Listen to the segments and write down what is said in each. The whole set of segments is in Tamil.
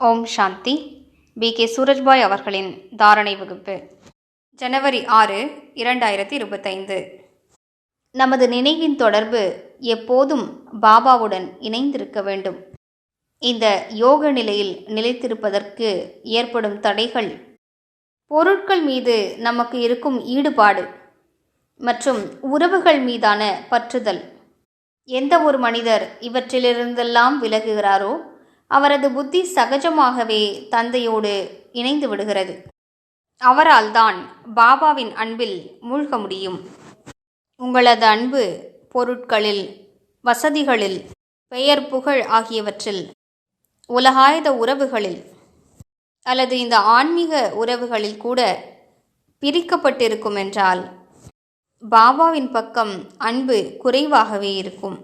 ஓம் சாந்தி. பி. கே. சூரஜ்பாய் அவர்களின் தாரணை வகுப்பு. ஜனவரி ஆறு இரண்டாயிரத்தி இருபத்தைந்து நமது நினைவின் தொடர்பு எப்போதும் பாபாவுடன் இணைந்திருக்க வேண்டும். இந்த யோக நிலையில் நிலைத்திருப்பதற்கு ஏற்படும் தடைகள் பொருட்கள் மீது நமக்கு இருக்கும் ஈடுபாடு மற்றும் உறவுகள் மீதான பற்றுதல். எந்த ஒரு மனிதர் இவற்றிலிருந்தெல்லாம் விலகுகிறாரோ அவரது புத்தி சகஜமாகவே தந்தையோடு இணைந்து விடுகிறது. அவரால் தான் பாபாவின் அன்பில் மூழ்க முடியும். உங்களது அன்பு பொருட்களில் வசதிகளில் பெயர் புகழ் ஆகியவற்றில் உலகாயத உறவுகளில் அல்லது இந்த ஆன்மீக உறவுகளில் கூட பிரிக்கப்பட்டிருக்கும் என்றால் பாபாவின் பக்கம் அன்பு குறைவாகவே இருக்கும்.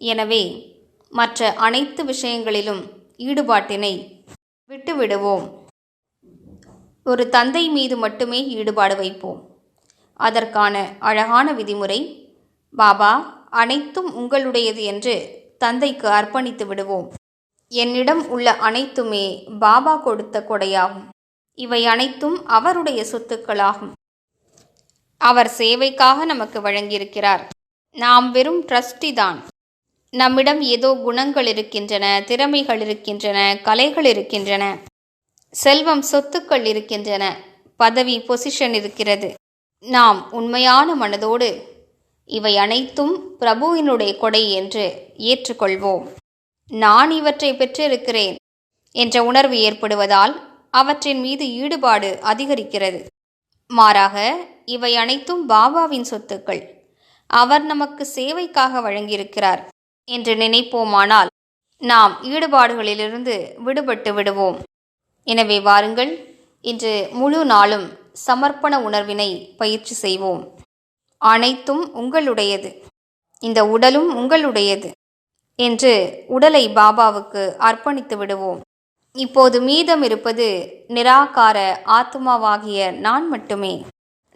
எனவே மற்ற அனைத்து விஷயங்களிலும் ஈடுபாட்டினை விட்டுவிடுவோம். ஒரு தந்தை மீது மட்டுமே ஈடுபாடு வைப்போம். அதற்கான அழகான விதிமுறை பாபா அனைத்தும் உங்களுடையது என்று தந்தைக்கு அர்ப்பணித்து விடுவோம். என்னிடம் உள்ள அனைத்துமே பாபா கொடுத்த கொடையாகும். இவை அனைத்தும் அவருடைய சொத்துக்களாகும். அவர் சேவைக்காக நமக்கு வழங்கியிருக்கிறார். நாம் வெறும் ட்ரஸ்டி தான் நம்மிடம் ஏதோ குணங்கள் இருக்கின்றன திறமைகள் இருக்கின்றன கலைகள் இருக்கின்றன செல்வம் சொத்துக்கள் இருக்கின்றன பதவி பொசிஷன் இருக்கிறது. நாம் உண்மையான மனதோடு இவை அனைத்தும் பிரபுவினுடைய கொடை என்று ஏற்றுக்கொள்வோம். நான் இவற்றை பெற்றிருக்கிறேன் என்ற உணர்வு ஏற்படுவதால் அவற்றின் மீது ஈடுபாடு அதிகரிக்கிறது. மாறாக இவை அனைத்தும் பாபாவின் சொத்துக்கள். அவர் நமக்கு சேவைக்காக வழங்கியிருக்கிறார். என்று நினைப்போமானால் நாம் ஈடுபாடுகளிலிருந்து விடுபட்டு விடுவோம். எனவே வாருங்கள் இன்று முழு நாளும் சமர்ப்பண உணர்வினை பயிற்சி செய்வோம். அனைத்தும் உங்களுடையது. இந்த உடலும் உங்களுடையது என்று உடலை பாபாவுக்கு அர்ப்பணித்து விடுவோம். இப்போது மீதம் இருப்பது நிராகார ஆத்மாவாகிய நான் மட்டுமே.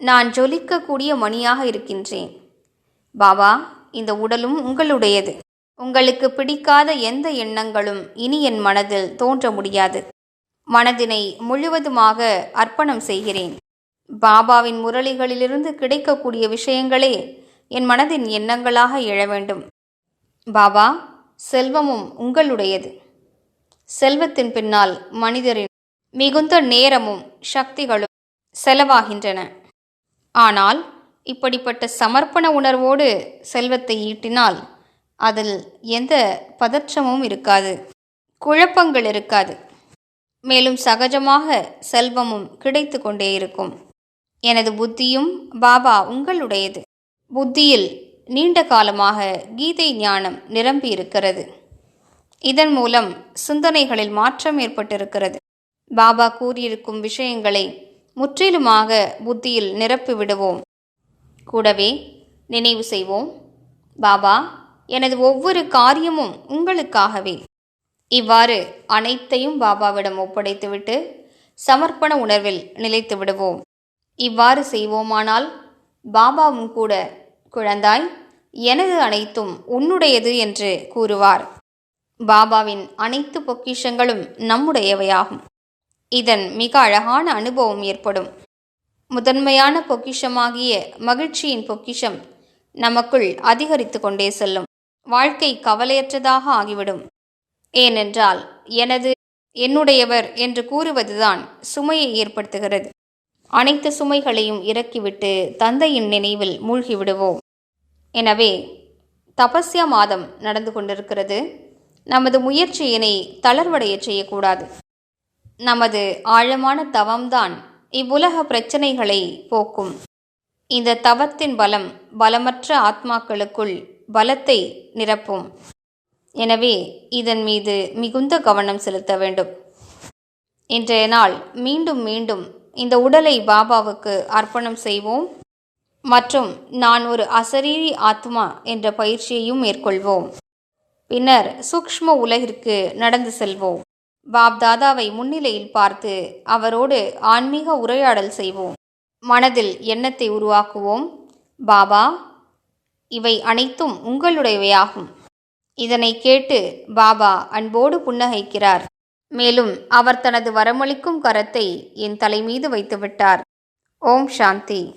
நான் ஜொலிக்கக்கூடிய மணியாக இருக்கின்றேன். பாபா இந்த உடலும் உங்களுடையது. உங்களுக்கு பிடிக்காத எந்த எண்ணங்களும் இனி என் மனதில் தோன்ற முடியாது. மனதினை முழுவதுமாக அர்ப்பணம் செய்கிறேன். பாபாவின் முரளிகளிலிருந்து கிடைக்கக்கூடிய விஷயங்களே என் மனதின் எண்ணங்களாக எழ வேண்டும். பாபா செல்வமும் உங்களுடையது. செல்வத்தின் பின்னால் மனிதரின் மிகுந்த நேரமும் சக்திகளும் செலவாகின்றன. ஆனால் இப்படிப்பட்ட சமர்ப்பண உணர்வோடு செல்வத்தை ஈட்டினால் அதில் எந்த பதற்றமும் இருக்காது குழப்பங்கள் இருக்காது. மேலும் சகஜமாக செல்வமும் கிடைத்து கொண்டே இருக்கும். எனது புத்தியும் பாபா உங்களுடையது. புத்தியில் நீண்ட காலமாக கீதை ஞானம் நிரம்பி இருக்கிறது இதன் மூலம் சிந்தனைகளில் மாற்றம் ஏற்பட்டிருக்கிறது. பாபா கூறியிருக்கும் விஷயங்களை முற்றிலுமாக புத்தியில் நிரப்பி விடுவோம் கூடவே நினைவு செய்வோம். பாபா எனது ஒவ்வொரு காரியமும் உங்களுக்காகவே. இவ்வாறு அனைத்தையும் பாபாவிடம் ஒப்படைத்துவிட்டு சமர்ப்பண உணர்வில் நிலைத்து விடுவோம். இவ்வாறு செய்வோமானால் பாபாவும் கூட குழந்தாய் எனது அனைத்தும் உன்னுடையது என்று கூறுவார். பாபாவின் அனைத்து பொக்கிஷங்களும் நம்முடையவையாகும். இதன் மிக அழகான அனுபவம் ஏற்படும். முதன்மையான பொக்கிஷமாகிய மகிழ்ச்சியின் பொக்கிஷம் நமக்குள் அதிகரித்து கொண்டே செல்லும். வாழ்க்கை கவலையற்றதாக ஆகிவிடும். ஏனென்றால் எனது என்னுடையவர் என்று கூறுவதுதான் சுமையை ஏற்படுத்துகிறது. அனைத்து சுமைகளையும் இறக்கிவிட்டு தந்தையின் நினைவில் மூழ்கிவிடுவோம் எனவே தபஸ்யா மாதம் நடந்து கொண்டிருக்கிறது. நமது முயற்சியினை தளர்வடைய செய்யக்கூடாது. நமது ஆழமான தவம்தான் இவ்வுலக பிரச்சனைகளை போக்கும். இந்த தவத்தின் பலம் பலமற்ற ஆத்மாக்களுக்குள் பலத்தை நிரப்பும். எனவே இதன் மீது மிகுந்த கவனம் செலுத்த வேண்டும். இன்றைய நாள் மீண்டும் மீண்டும் இந்த உடலை பாபாவுக்கு அர்ப்பணம் செய்வோம். மற்றும் நான் ஒரு அசரீரி ஆத்மா என்ற பயிற்சியையும் மேற்கொள்வோம். பின்னர் சூக்ஷ்ம உலகிற்கு நடந்து செல்வோம். பாப் தாதாவை முன்னிலையில் பார்த்து அவரோடு ஆன்மீக உரையாடல் செய்வோம். மனதில் எண்ணத்தை உருவாக்குவோம். பாபா இவை அனைத்தும் உங்களுடையவையாகும். இதனை கேட்டு பாபா அன்போடு புன்னகைக்கிறார். மேலும் அவர் தனது வரமளிக்கும் கரத்தை என் தலைமீது வைத்துவிட்டார். ஓம் சாந்தி.